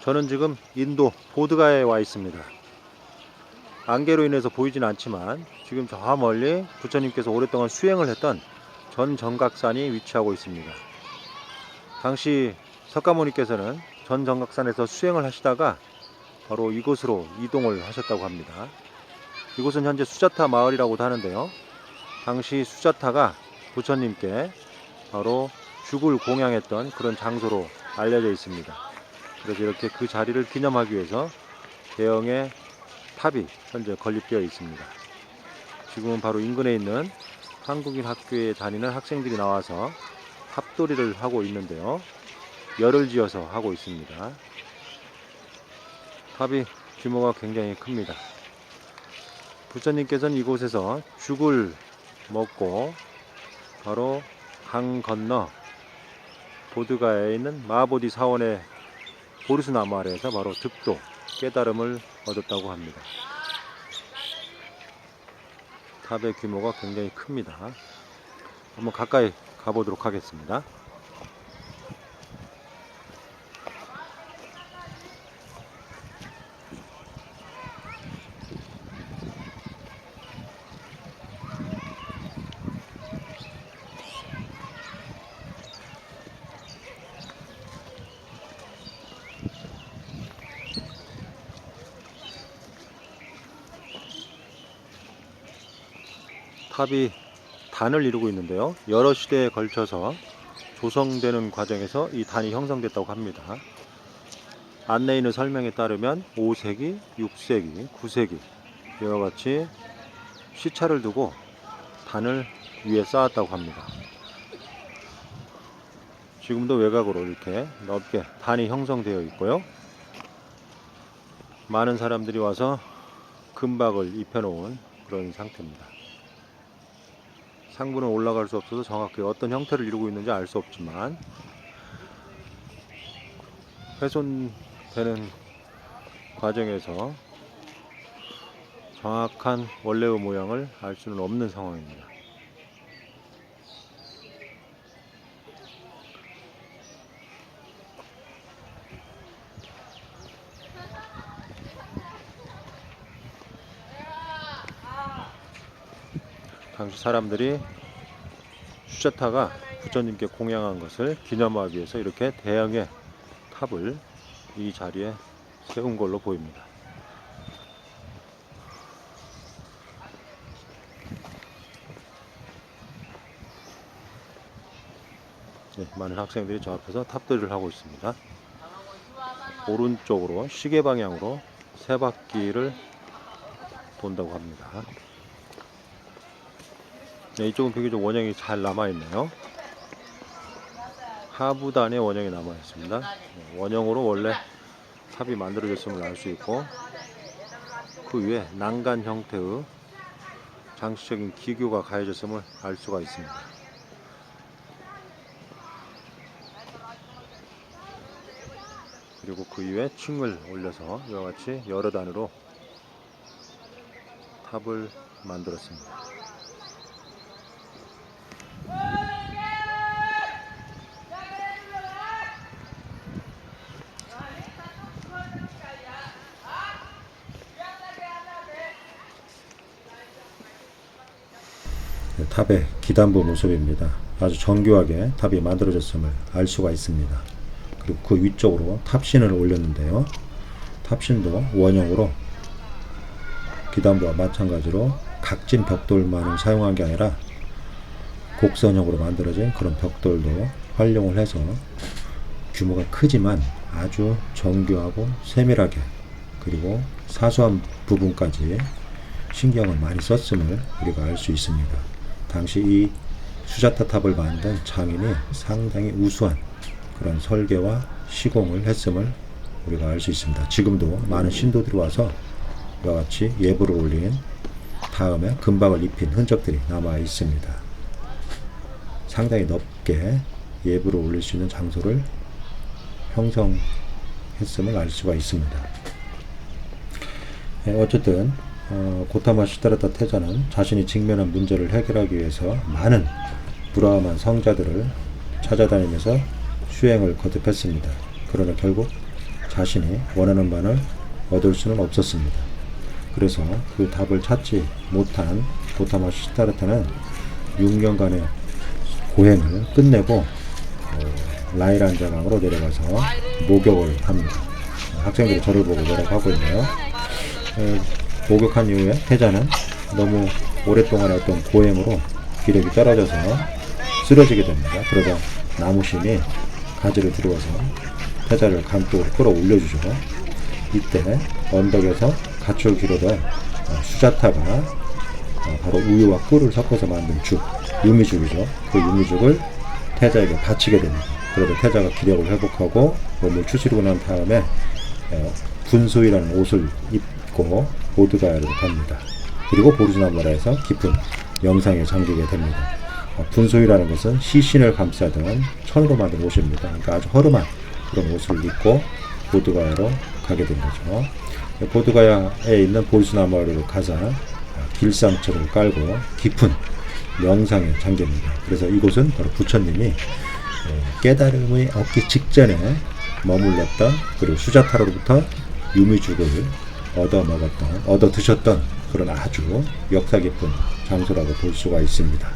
저는 지금 인도 보드가에 와 있습니다. 안개로 인해서 보이진 않지만 지금 저 멀리 부처님께서 오랫동안 수행을 했던 전 정각산이 위치하고 있습니다. 당시 석가모니께서는 전 정각산에서 수행을 하시다가 바로 이곳으로 이동을 하셨다고 합니다. 이곳은 현재 수자타 마을이라고도 하는데요. 당시 수자타가 부처님께 바로 죽을 공양했던 그런 장소로 알려져 있습니다. 그래서 이렇게 그 자리를 기념하기 위해서 대형의 탑이 현재 건립되어 있습니다. 지금은 바로 인근에 있는 한국인 학교에 다니는 학생들이 나와서 탑돌이를 하고 있는데요. 열을 지어서 하고 있습니다. 탑이 규모가 굉장히 큽니다. 부처님께서는 이곳에서 죽을 먹고 바로 강 건너 보드가에 있는 마보디 사원의 보리수 나무 아래에서 바로 득도 깨달음을 얻었다고 합니다. 탑의 규모가 굉장히 큽니다. 한번 가까이 가보도록 하겠습니다. 탑이 단을 이루고 있는데요. 여러 시대에 걸쳐서 조성되는 과정에서 이 단이 형성됐다고 합니다. 있는 설명에 따르면 5세기, 6세기, 9세기 이와 같이 시차를 두고 단을 위에 쌓았다고 합니다. 지금도 외곽으로 이렇게 넓게 단이 형성되어 있고요. 많은 사람들이 와서 금박을 입혀놓은 그런 상태입니다. 상부는 올라갈 수 없어서 정확히 어떤 형태를 이루고 있는지 알 수 없지만 훼손되는 과정에서 정확한 원래의 모양을 알 수는 없는 상황입니다. 당시 사람들이 수자타가 부처님께 공양한 것을 기념하기 위해서 이렇게 대형의 탑을 이 자리에 세운 걸로 보입니다. 네, 많은 학생들이 저 앞에서 탑들을 하고 있습니다. 오른쪽으로 시계 방향으로 세 바퀴를 돈다고 합니다. 네, 이쪽은 비교적 원형이 잘 남아있네요. 하부단의 원형이 남아있습니다. 네, 원형으로 원래 탑이 만들어졌음을 알 수 있고 그 위에 난간 형태의 장식적인 기교가 가해졌음을 알 수가 있습니다. 그리고 그 위에 층을 올려서 이와 같이 여러 단으로 탑을 만들었습니다. 탑의 기단부 모습입니다. 아주 정교하게 탑이 만들어졌음을 알 수가 있습니다. 그리고 그 위쪽으로 탑신을 올렸는데요. 탑신도 원형으로 기단부와 마찬가지로 각진 벽돌만을 사용한 게 아니라 곡선형으로 만들어진 그런 벽돌도 활용을 해서 규모가 크지만 아주 정교하고 세밀하게 그리고 사소한 부분까지 신경을 많이 썼음을 우리가 알 수 있습니다. 당시 이 수자타 탑을 만든 장인이 상당히 우수한 그런 설계와 시공을 했음을 우리가 알 수 있습니다. 지금도 많은 신도들이 와서 이와 같이 예불을 올린 다음에 금박을 입힌 흔적들이 남아 있습니다. 상당히 높게 예불을 올릴 수 있는 장소를 형성했음을 알 수가 있습니다. 예, 어쨌든 어, 고타마 시다라타 태자는 자신이 직면한 문제를 해결하기 위해서 많은 브라만 성자들을 찾아다니면서 수행을 거듭했습니다. 그러나 결국 자신이 원하는 바를 얻을 수는 없었습니다. 그래서 그 답을 찾지 못한 고타마 시타르타는 6년간의 고행을 끝내고 어, 라이란 자강으로 내려가서 목욕을 합니다. 학생들이 저를 보고 뭐라고 하고 있네요. 에, 목욕한 이후에 태자는 너무 오랫동안의 어떤 고행으로 기력이 떨어져서 쓰러지게 됩니다. 그러자 나무심이 가지를 들어와서 태자를 강쪽으로 끌어올려주죠. 이때 언덕에서 가축을 기르던 어, 수자타가 어, 바로 우유와 꿀을 섞어서 만든 죽, 유미죽이죠. 그 유미죽을 태자에게 바치게 됩니다. 그러자 태자가 기력을 회복하고 몸을 추스리고 난 다음에 어, 분소이라는 옷을 입고 보드가야로 갑니다. 그리고 보르즈나무라에서 깊은 영상에 잠기게 됩니다. 어, 분소이라는 것은 시신을 감싸던 천으로 만든 옷입니다. 그러니까 아주 허름한 그런 옷을 입고 보드가야로 가게 된 거죠. 보드가야에 있는 보르즈나무라로 가자 어, 길상처를 깔고 깊은 명상에 잠깁니다. 그래서 이곳은 바로 부처님이 에, 깨달음의 얻기 직전에 머물렀던 그리고 수자타로부터 유미죽을 얻어 먹었던 얻어 드셨던 그런 아주 역사 깊은 장소라고 볼 수가 있습니다.